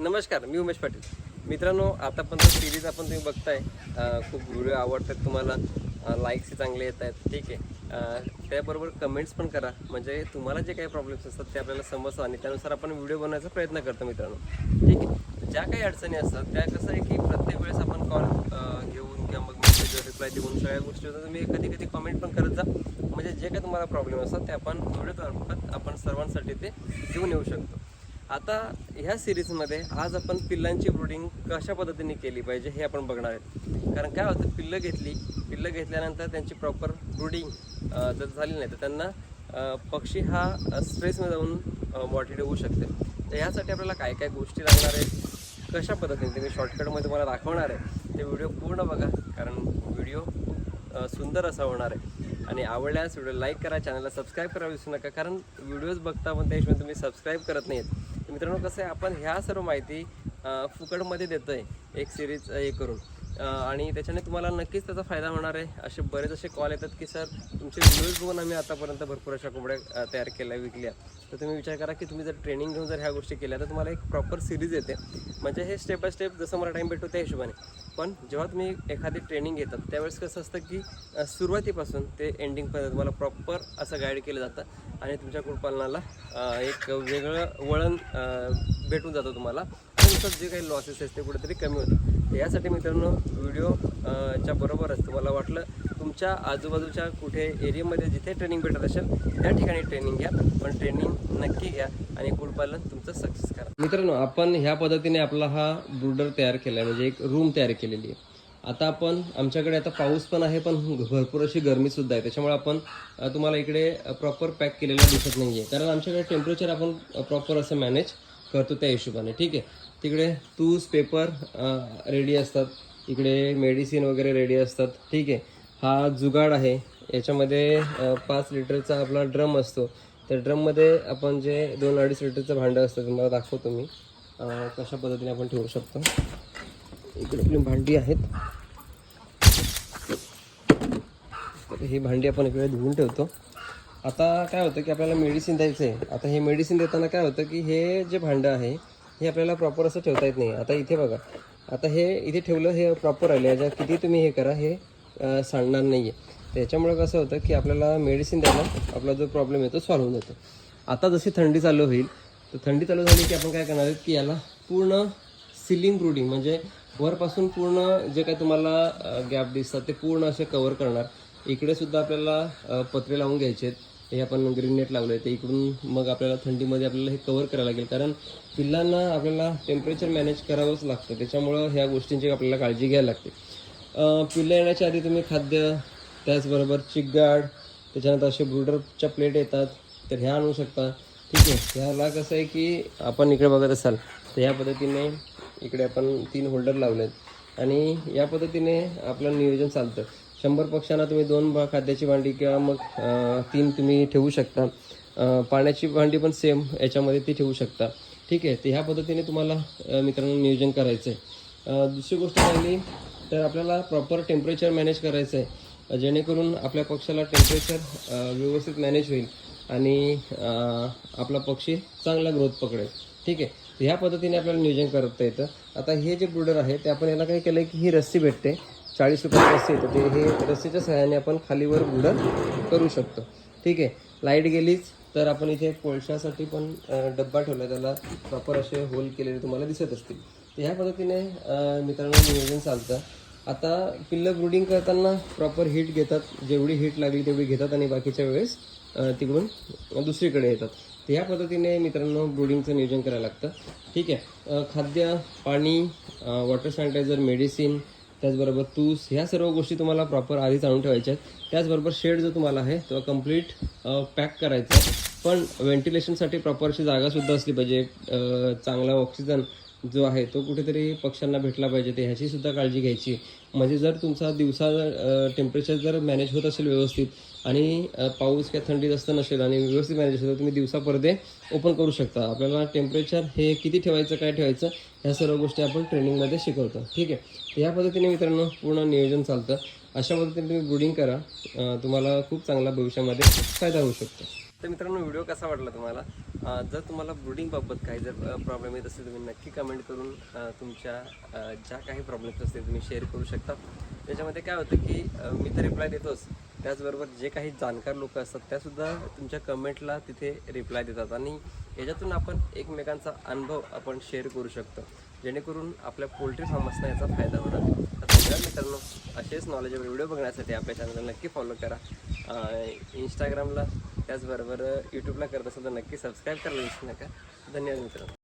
नमस्कार मी उमेश पाटील. मित्रांनो आतापर्यंत सिरीज आपण तुम्ही बघताय. खूप व्हिडिओ आवडतात तुम्हाला. लाईक्स चांगले येत आहेत. ठीक आहे. त्याबरोबर कमेंट्स पण करा. म्हणजे तुम्हाला जे काही प्रॉब्लेम्स असतात ते आपल्याला समजतं आणि त्यानुसार आपण व्हिडिओ बनवायचा प्रयत्न करतो मित्रांनो. ठीक आहे. ज्या काही अडचणी असतात त्या कसं आहे की प्रत्येक वेळेस आपण कॉल घेऊन किंवा मग मेसेज रिप्लाय देऊन सगळ्या गोष्टी होतात. तुम्ही कधी कधी कमेंट पण करत जा. म्हणजे जे काही तुम्हाला प्रॉब्लेम असतात ते आपण व्हिडिओ आपण सर्वांसाठी ते घेऊन येऊ शकतो. आता ह्या सिरीजमध्ये आज आपण पिल्लांची ब्रुडिंग कशा पद्धतीने केली पाहिजे हे आपण बघणार आहेत. कारण काय होतं पिल्लं घेतली पिल्लं घेतल्यानंतर त्यांची प्रॉपर ब्रुडिंग जर झाली नाही तर त्यांना पक्षी हा स्ट्रेसमध्ये जाऊन मॉर्टिड होऊ शकते. तर यासाठी आपल्याला काय काय गोष्टी लागणार आहेत कशा पद्धतीने ते मी शॉर्टकटमध्ये तुम्हाला दाखवणार आहे ते व्हिडिओ पूर्ण बघा. कारण व्हिडिओ खूप सुंदर असा होणार आहे. आणि आवडल्यास व्हिडिओ लाईक करा चॅनलला सबस्क्राईब करा विसरू नका. कारण व्हिडिओज बघता पण त्या हिशोबाने तुम्ही सबस्क्राईब करत नाहीत. आहेत मित्रांनो कसं आहे आपण ह्या सर्व माहिती फुकटमध्ये देतो आहे एक सिरीज हे करून. आणि त्याच्याने तुम्हाला नक्कीच त्याचा फायदा होणार आहे. असे बरेच असे कॉल येतात की सर तुमचे व्हिडिओज बघून आम्ही आतापर्यंत भरपूर अशा कोंबड्या तयार केल्या विकल्या. तर तुम्ही विचार करा की तुम्ही जर ट्रेनिंग घेऊन जर ह्या गोष्टी केल्या तर तुम्हाला एक प्रॉपर सिरीज येते. म्हणजे हे स्टेप बाय स्टेप जसं मला टाईम भेटतो त्या हिशोबाने. पण जेव्हा तुम्ही एखादी ट्रेनिंग घेतात त्यावेळेस कसं असतं की सुरुवातीपासून ते एंडिंगपर्यंत तुम्हाला प्रॉपर असं गाईड केलं जातं आणि तुमच्या कुळपालनाला एक वेगळं वळण भेटून जातं तुम्हाला. आणि जे काही लॉसेस आहेत ते कुठेतरी कमी होतात यासाठी मित्रांनो व्हिडिओ च्या बरोबरच तुम्हाला वाटलं तुमच्या आजूबाजूच्या कुठे एरियामध्ये जिथे ट्रेनिंग भेटत असेल त्या ठिकाणी ट्रेनिंग घ्या पण ट्रेनिंग नक्की घ्या आणि कुळपालन तुमचं सक्सेस करा. मित्रांनो आपण ह्या पद्धतीने आपला हा ब्रुडर तयार केला आहे म्हणजे एक रूम तयार केलेली आहे. आता आपण आमच्याकडे आता पाऊस पण आहे पण भरपूर अशी गरमीसुद्धा आहे. त्याच्यामुळे आपण तुम्हाला इकडे प्रॉपर पॅक केलेलं दिसत नाही आहे कारण आमच्याकडे टेम्परेचर आपण प्रॉपर असं मॅनेज करतो त्या हिशोबाने ठीक आहे? तिकडे तूस पेपर रेडी असतात. इकडे मेडिसिन वगैरे रेडी असतात. ठीक आहे. हा जुगाड आहे. याच्यामध्ये पाच लिटरचा आपला ड्रम असतो. त्या ड्रममध्ये आपण जे दोन अडीच लिटरचं भांडं असतं तुम्हाला दाखवतो मी. कशा पद्धतीने आपण ठेवू शकतो. इकडे आपली भांडी आहेत. तर ही भांडी आपण इकडे धुवून ठेवतो. आता काय होतं की आपल्याला मेडिसिन द्यायचं आहे आता हे मेडिसिन देताना काय होतं की हे जे भांडं आहे हे आपल्याला प्रॉपर असं ठेवता येत नाही. आता इथे बघा. आता हे इथे ठेवलं हे प्रॉपर आलं. याच्या किती तुम्ही हे करा हे सांडणार नाही आहे त्याच्यामुळं कसं होतं की आपल्याला मेडिसिन द्यायला आपला जो प्रॉब्लेम आहे तो सॉल्व्ह होऊन जातो. आता जशी थंडी चालू होईल तर थंडी चालू झाली की आपण काय करणार आहोत की याला पूर्ण सिलिंग ब्रुडिंग म्हणजे वरपासून पूर्ण जे काय तुम्हाला गॅप दिसतात ते पूर्ण असे कवर करणार. इकडे सुद्धा आपल्याला पत्रे लावून घ्यायचे आहेत हे आपण ग्रीन नेट लावलं आहे ते इकडून मग आपल्याला थंडीमध्ये आपल्याला हे कव्हर करावं लागेल. कारण पिल्लांना आपल्याला टेम्परेचर मॅनेज करावंच लागतं. त्याच्यामुळं ह्या गोष्टींची आपल्याला काळजी घ्यायला लागते. पिल्लं येण्याच्या आधी तुम्ही खाद्य त्याचबरोबर चिकगाड त्याच्यानंतर असे ब्रुडरच्या प्लेट येतात. तर ह्या आणू शकता. ठीक आहे. ह्याला कसं आहे की आपण इकडे बघत असाल तर ह्या पद्धतीने इकडे आपण तीन होल्डर लावले आहेत आणि या पद्धतीने आपलं नियोजन चालतं. शंभर पक्ष्यांना तुम्ही दोन खाद्याची भांडी किंवा मग तीन तुम्ही ठेवू शकता. पाण्याची भांडी पण सेम याच्यामध्ये ती ठेवू शकता. ठीक आहे? तर ह्या पद्धतीने तुम्हाला मित्रांनो नियोजन करायचं आहे दुसरी गोष्ट राहिली तर आपल्याला प्रॉपर टेम्परेचर मॅनेज करायचं आहे जेणेकरून आपल्या पक्षाला टेम्परेचर व्यवस्थित मॅनेज होईल आणि आपला पक्षी चांगला ग्रोथ पकडेल. ठीक आहे? ह्या पद्धतीने आपल्याला नियोजन करता येतं. आता हे जे ब्रुडर आहे ते आपण याला काय केलं की ही रस्सी भेटते. चाळीस रुपये रस्सी येतं ते हे रस्सीच्या सहाय्याने आपण खालीवर ब्रुडर करू शकतो. ठीक आहे? लाइट गेलीच तर आपण इथे कोळशासाठी पण डब्बा ठेवला त्याला प्रॉपर असे होल केलेले तुम्हाला दिसत असतील. तर ह्या पद्धतीने मित्रांनो नियोजन चालतं. आता पिल्लं ब्रुडिंग करताना प्रॉपर हीट घेतात. जेवढी हीट लागली तेवढी घेतात आणि बाकीच्या वेळेस तिकडून दुसरीकडे येतात. तर ह्या पद्धतीने मित्रांनो ब्रुडिंगचं नियोजन करायला लागतं. ठीक आहे? खाद्य पाणी वॉटर सॅनिटायझर मेडिसिन त्याचबरोबर तूस ह्या सर्व गोष्टी तुम्हाला प्रॉपर आधीच आणून ठेवायच्या आहेत. त्याचबरोबर शेड जो तुम्हाला आहे तो कंप्लीट पॅक करायचा आहे. पण व्हेंटिलेशनसाठी प्रॉपरशी जागासुद्धा असली पाहिजे. चांगला ऑक्सिजन जो आहे तो कुठेतरी पक्ष्यांना भेटला पाहिजे. ते ह्याची सुद्धा काळजी घ्यायची. म्हणजे जर तुमचा दिवसा टेम्परेचर जर मॅनेज होत असेल व्यवस्थित आणि पाऊस किंवा थंडी जास्त नसेल आणि व्यवस्थित मॅनेज असेल तर तुम्ही दिवसा पडदे ओपन करू शकता. आपल्याला टेम्परेचर हे किती ठेवायचं काय ठेवायचं ह्या सर्व गोष्टी आपण ट्रेनिंगमध्ये शिकवतो. ठीक आहे? ह्या पद्धतीने मित्रांनो पूर्ण नियोजन चालतं. अशा पद्धतीने तुम्ही ब्रुडिंग करा. तुम्हाला खूप चांगला भविष्यामध्ये फायदा होऊ शकतो. तर मित्रांनो व्हिडिओ कसा वाटला तुम्हाला? जर तुम्हाला ब्रुडिंगबाबत काही जर प्रॉब्लेम येत असेल तुम्ही नक्की कमेंट करून तुमच्या ज्या काही प्रॉब्लेम्स असतील तुम्ही शेअर करू शकता. त्याच्यामध्ये काय होतं की मी तर रिप्लाय देतोच. त्याचबरोबर जे काही जाणकार लोक असतात त्यासुद्धा तुमच्या कमेंटला तिथे रिप्लाय देतात. आणि याच्यातून आपण एकमेकांचा अनुभव आपण शेअर करू शकतो. जेणेकरून आपल्या पोल्ट्री फार्मर्सना याचा फायदा होणार. तर सगळ्या मित्रांनो असेच नॉलेजेबल व्हिडिओ बघण्यासाठी आपल्या चॅनलला नक्की फॉलो करा. इंस्टाग्रामला त्याचबरोबर यूट्यूबला करत असेल तर नक्की सबस्क्राईब करायला विसरू नका. धन्यवाद मित्रांनो.